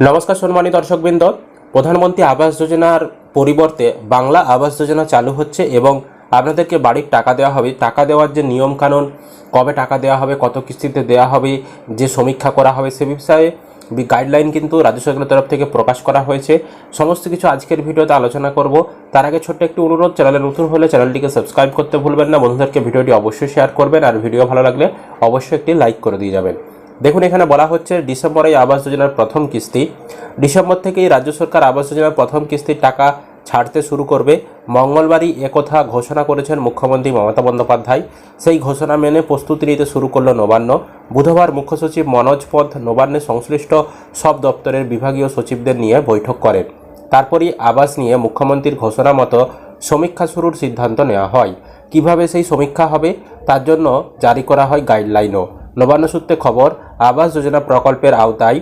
নমস্কার সম্মানিত দর্শকবৃন্দ। প্রধানমন্ত্রী আবাস যোজনার পরিবর্তে বাংলা আবাস যোজনা চালু হচ্ছে এবং আপনাদেরকে বাড়ির টাকা দেওয়া হবে। টাকা দেওয়ার যে নিয়ম কানুন কবে টাকা দেওয়া হবে, কত কিস্তিতে দেওয়া হবে, যে সমীক্ষা করা হবে সে বিষয়ে গাইডলাইন কিন্তু রাজ্য সরকারের তরফ থেকে প্রকাশ করা হয়েছে। সমস্ত কিছু আজকের ভিডিওতে আলোচনা করব। তার আগে ছোট্ট একটি অনুরোধ, চ্যানেলে নতুন হলে চ্যানেলটিকে সাবস্ক্রাইব করতে ভুলবেন না। বন্ধুদেরকে ভিডিওটি অবশ্যই শেয়ার করবেন। আর ভিডিও ভালো লাগলে অবশ্যই একটি লাইক করে দিয়ে যাবেন। দেখুন, এখানে বলা হচ্ছে ডিসেম্বরে আবাস যোজনার প্রথম কিস্তি। ডিসেম্বর থেকেই রাজ্য সরকার আবাস যোজনার প্রথম কিস্তির টাকা ছাড়তে শুরু করবে। মঙ্গলবারই একথা ঘোষণা করেছেন মুখ্যমন্ত্রী মমতা বন্দ্যোপাধ্যায়। সেই ঘোষণা মেনে প্রস্তুতি নিতে শুরু করল নবান্ন। বুধবার মুখ্য সচিব মনোজ পথ নবান্নে সংশ্লিষ্ট সব দপ্তরের বিভাগীয় সচিবদের নিয়ে বৈঠক করেন। তারপরই আবাস নিয়ে মুখ্যমন্ত্রীর ঘোষণা মতো সমীক্ষা শুরুর সিদ্ধান্ত নেওয়া হয়। কীভাবে সেই সমীক্ষা হবে, তার জন্য জারি করা হয় গাইডলাইনও। নবান্ন সূত্রে খবর আবাস যোজনা প্রকল্পের আওতায়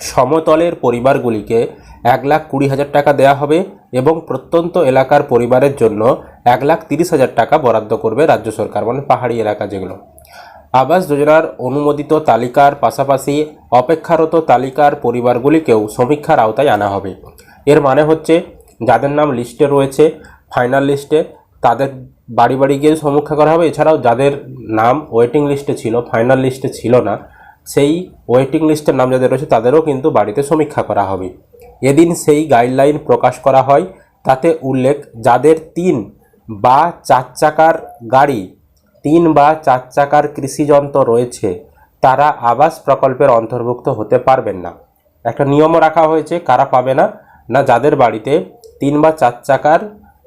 সমতলের পরিবারগুলিকে এক লাখ কুড়ি হাজার টাকা দেওয়া হবে এবং প্রত্যন্ত এলাকার পরিবারের জন্য এক লাখ তিরিশ হাজার টাকা বরাদ্দ করবে রাজ্য সরকার মানে পাহাড়ি এলাকা যেগুলো। আবাস যোজনার অনুমোদিত তালিকার পাশাপাশি অপেক্ষারত তালিকার পরিবারগুলিকেও সমীক্ষার আওতায় আনা হবে। এর মানে হচ্ছে, যাদের নাম লিস্টে রয়েছে, ফাইনাল লিস্টে, তাদের বাড়ি বাড়ি গিয়ে সমীক্ষা করা হবে। এছাড়াও যাদের নাম ওয়েটিং লিস্টে ছিল, ফাইনাল লিস্টে ছিল না সেই ওয়েটিং লিস্টের নাম যাদের রয়েছে, তাদেরও কিন্তু বাড়িতে সমীক্ষা করা হবে। এদিন সেই গাইডলাইন প্রকাশ করা হয়, তাতে উল্লেখ যাদের তিন বা চার চাকার গাড়ি, তিন বা চার চাকার কৃষিযন্ত্র রয়েছে, তারা আবাস প্রকল্পের অন্তর্ভুক্ত হতে পারবেন না। একটা নিয়মও রাখা হয়েছে, কারা পাবে না না যাদের বাড়িতে তিন বা চার চাকার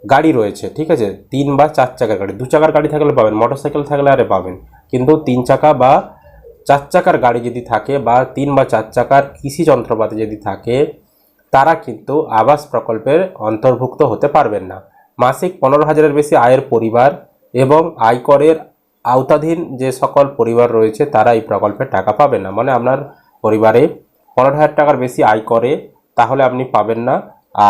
গাড়ি রয়েছে, ঠিক আছে? তিন বা চার চাকার গাড়ি, দু চাকার গাড়ি থাকলে পাবেন, মোটরসাইকেল থাকলে আরে পাবেন, কিন্তু তিন চাকা বা চার চাকার গাড়ি যদি থাকে বা তিন বা চার চাকার কৃষি যন্ত্রপাতি যদি থাকে, তারা কিন্তু আবাস প্রকল্পের অন্তর্ভুক্ত হতে পারবেন না। মাসিক পনেরো হাজারের বেশি আয়ের পরিবার এবং আয়করের আওতাধীন যে সকল পরিবার রয়েছে, তারা এই প্রকল্পের টাকা পাবেন না। মানে আপনার পরিবারে পনেরো হাজার টাকার বেশি আয় করে, তাহলে আপনি পাবেন না।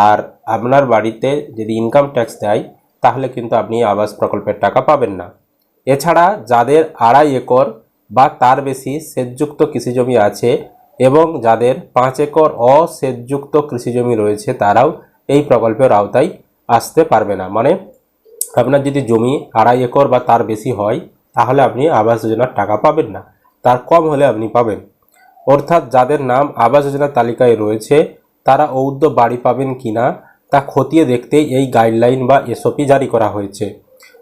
আর আপনার বাড়িতে যদি ইনকাম ট্যাক্স দেয়, তাহলে কিন্তু আপনি আবাস প্রকল্পের টাকা পাবেন না। এছাড়া যাদের আড়াই একর বা তার বেশি সেচযুক্ত কৃষিজমি আছে এবং যাদের পাঁচ একর অসেচযুক্ত কৃষিজমি রয়েছে, তারাও এই প্রকল্পের আওতায় আসতে পারবে না। মানে আপনার যদি জমি আড়াই একর বা তার বেশি হয়, তাহলে আপনি আবাস যোজনার টাকা পাবেন না। তার কম হলে আপনি পাবেন। অর্থাৎ যাদের নাম আবাস যোজনার তালিকায় রয়েছে, তারা ঔদ্য বাড়ি পাবেন কিনা, তা খতিয়ে দেখতে এই গাইডলাইন বা এসওপি জারি করা হয়েছে।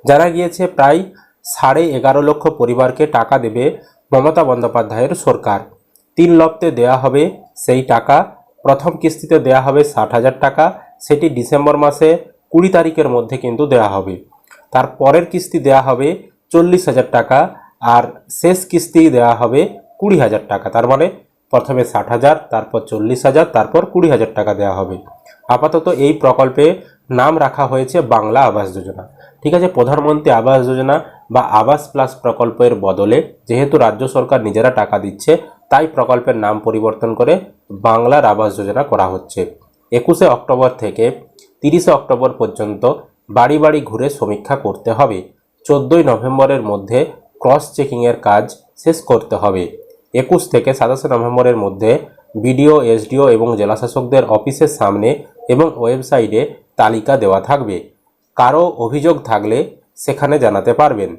জানা গিয়েছে প্রায় সাড়ে এগারো লক্ষ পরিবারকে টাকা দেবে মমতা বন্দ্যোপাধ্যায়ের সরকার। তিন লপ্তে দেয়া হবে সেই টাকা। প্রথম কিস্তিতে দেয়া হবে ষাট হাজার টাকা। সেটি ডিসেম্বর মাসে কুড়ি তারিখের মধ্যে কিন্তু দেয়া হবে। তার পরের কিস্তি দেয়া হবে চল্লিশ হাজার টাকা আর শেষ কিস্তি দেওয়া হবে কুড়ি হাজার টাকা। তার মানে প্রথমে ষাট হাজার, তারপর চল্লিশ হাজার, তারপর কুড়ি হাজার টাকা দেওয়া হবে। আপাতত এই প্রকল্পে নাম রাখা হয়েছে বাংলা আবাস যোজনা। ঠিক আছে, প্রধানমন্ত্রী আবাস যোজনা। বা আবাস প্লাস প্রকল্পের বদলে যেহেতু রাজ্য সরকার নিজেরা টাকা দিচ্ছে, তাই প্রকল্পের নাম পরিবর্তন করে বাংলার আবাস যোজনা করা হচ্ছে। একুশে অক্টোবর থেকে তিরিশে অক্টোবর পর্যন্ত বাড়ি বাড়ি ঘুরে সমীক্ষা করতে হবে। চোদ্দোই নভেম্বরের মধ্যে ক্রস চেকিংয়ের কাজ শেষ করতে হবে। একুশ থেকে সাতাশে নভেম্বরের মধ্যে বিডিও, এসডিও এবং জেলাশাসকদের অফিসের সামনে এবং ওয়েবসাইটে তালিকা দেওয়া থাকবে। কারও অভিযোগ থাকলে সেখানে জানাতে পারবেন।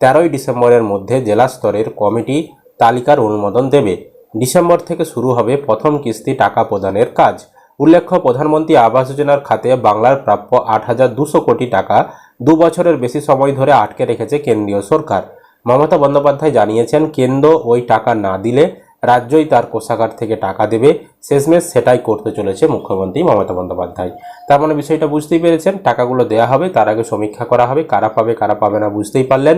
তেরোই ডিসেম্বরের মধ্যে জেলা স্তরের কমিটি তালিকার অনুমোদন দেবে। ডিসেম্বর থেকে শুরু হবে প্রথম কিস্তি টাকা প্রদানের কাজ। উল্লেখ্য, প্রধানমন্ত্রী আবাস যোজনার খাতে বাংলার প্রাপ্য আট হাজার দুশো কোটি টাকা দু বছরের বেশি সময় ধরে আটকে রেখেছে কেন্দ্রীয় সরকার। মমতা বন্দ্যোপাধ্যায় জানিয়েছেন, কেন্দ্র ওই টাকা না দিলে রাজ্যই তার কোষাগার থেকে টাকা দেবে। শেষমেশ সেটাই করতে চলেছে মুখ্যমন্ত্রী মমতা বন্দ্যোপাধ্যায়। তার মানে বিষয়টা বুঝতেই পেরেছেন, টাকাগুলো দেওয়া হবে, তার আগে সমীক্ষা করা হবে, কারা পাবে কারা পাবে না বুঝতেই পারলেন।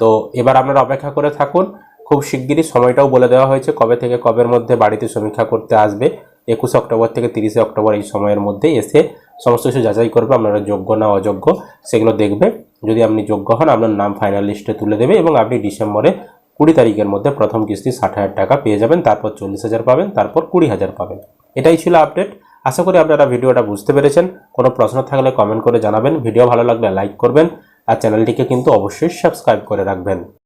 তো এবার আপনারা অপেক্ষা করে থাকুন, খুব শিগগিরই সময়টাও বলে দেওয়া হয়েছে, কবে থেকে কবের মধ্যে বাড়িতে সমীক্ষা করতে আসবে। একুশে অক্টোবর থেকে তিরিশে অক্টোবর এই সময়ের মধ্যে এসে সমস্ত কিছু যাচাই করবে, আপনারা যোগ্য না অযোগ্য, সেগুলো দেখবে। যদি আপনি যোগ্য হন, আপনার নাম ফাইনাল লিস্টে তুলে দেবে এবং আপনি ডিসেম্বরে কুড়ি তারিখের মধ্যে প্রথম কিস্তি ষাট হাজার টাকা পেয়ে যাবেন, তারপর চল্লিশ হাজার পাবেন, তারপর কুড়ি হাজার পাবেন। এটাই ছিল আপডেট আশা করি আপনারা ভিডিওটা বুঝতে পেরেছেন। কোনো প্রশ্ন থাকলে কমেন্ট করে জানাবেন। ভিডিও ভালো লাগলে লাইক করবেন। আর চ্যানেলটিকে কিন্তু অবশ্যই সাবস্ক্রাইব করে রাখবেন।